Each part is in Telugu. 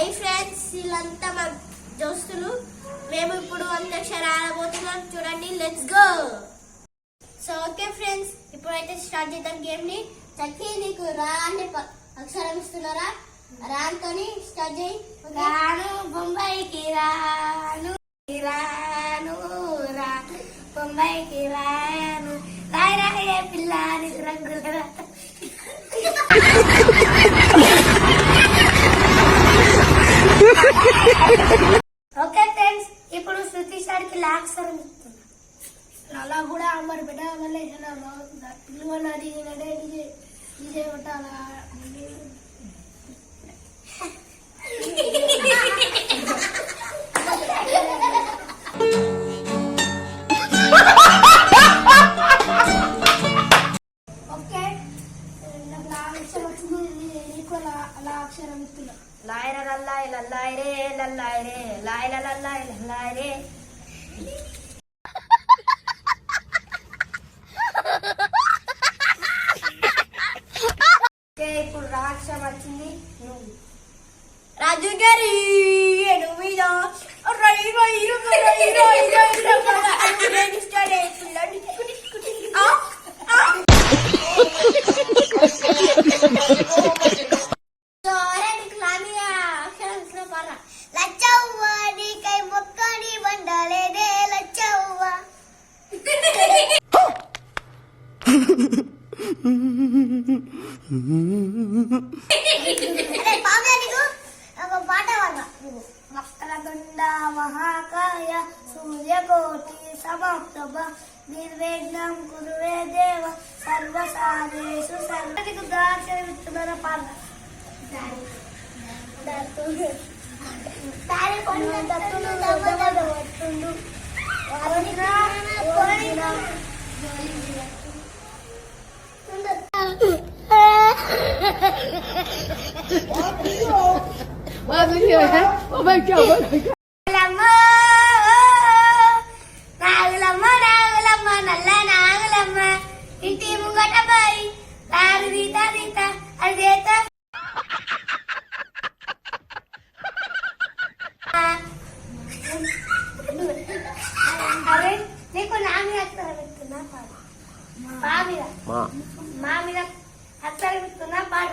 ఐ ఫ్రెండ్స్ వీళ్ళంతా మా దోస్తులు. మేము ఇప్పుడు అంత్యాక్షరి ఆడబోతున్నాం చూడండి let's go so okay friends ఇప్పుడైతే స్టార్ట్ చేద్దాం గేమ్ని. చక్కి నీకు రా అని అక్షరం ఇస్తున్నారా? రానుకొని స్టార్ట్ చేయి. రాను బొంబాయికి రాను రాను రా. బొంబాయికి రాను. రాయి రాయే పిల్లాని రంగుల రా. ఓకే ఫ్రెండ్స్ ఇప్పుడు శృతి సార్కి లాక్సరం అలా కూడా మరి బిడ్డ వల్ల పిలువన్నది డీజే డీజే కొట్టాలా? ಲಾಯ್ ಲಲ್ಲಾಯ್ ಲಲ್ಲಾಯ್ ರೇ ಲಲ್ಲಾಯ್ ರೇ ಲಾಯ್ ಲಲ್ಲಾಯ್ ಲಲ್ಲಾಯ್ ರೇ వక్రతుండ మహాకాయ సూర్యకోటి సమప్రభ నిర్వేగ్నం కురువే దేవ సర్వసారేషు సర్వతికు దాక్ష విత్తమన పాద దత్తుడు Ba dưới kia hả? Ô bên kia bên kia. Làm mơ. Nào làm mơ nào làm mơ nalla nào làm mơ. ఇంటి ముంగట పోయి తారు రీత రీత అదేత అరే నీకు నా మీద అత్తర పెడుతున్నా పాట మా మీద మా మీద అత్తర పెడుతున్నా పాట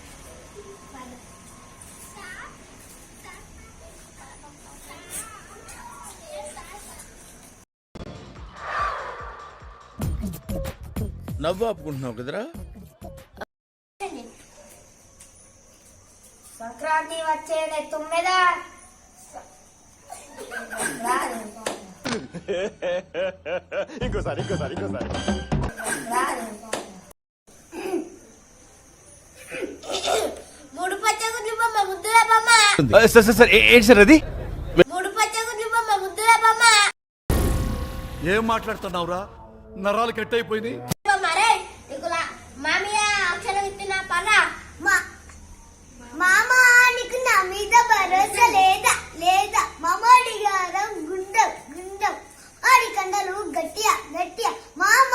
నవ్వు ఆపుకుంటున్నావు కదరా? సంక్రాంతి వచ్చేనే తుమ్మెదా? ఇంకోసారి ఇంకోసారి ఇంకోసారి. మూడు పచ్చ గుడ్లు బొమ్మ ముద్దుల బొమ్మ. సార్ సార్ సార్ ఏంటి సార్ అది? మూడు పచ్చ గుడ్లు బొమ్మ ముద్దుల బొమ్మ. ఏం మాట్లాడుతున్నావురా? నరాలు కట్ అయిపోయింది బొమ్మ రే నీకు లా- మామియ అక్షరం ఇస్తున్నా పరా మా మామ నీకు నా మీద భరోసా లేదా లేదా మామాడి గారం గుండం. గుండం ఆడి కండలు గట్టియా గట్టియా. మామ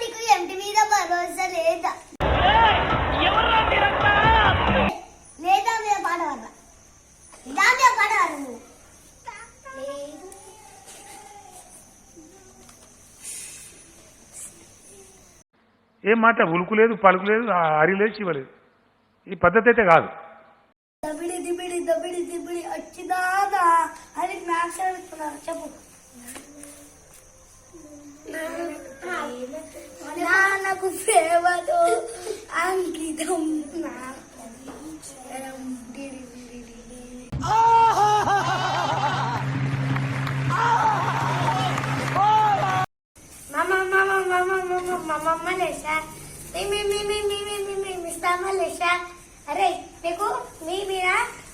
నీకు ఎంటి మీద భరోసా లేదా లేదా మీద పాడవరా ఇలా మీద పాడవరా నువ్వు. ఏం మాట ఉలుకు లేదు పలుకు లేదు అరి లేదు శివ లేదు ఈ పద్ధతి అయితే కాదు. దబిడి దిబిడి అచ్చిదాద అని నాశనం ఇస్తున్నారు చెప్పు నాన్నకు సేవతో అంకితం మమ్మమ్మ లేచా మీ మీ మీ మీ మీ మీ మీ మిస్తా అమ్మ లేచా అరే మీకు మీ మీరా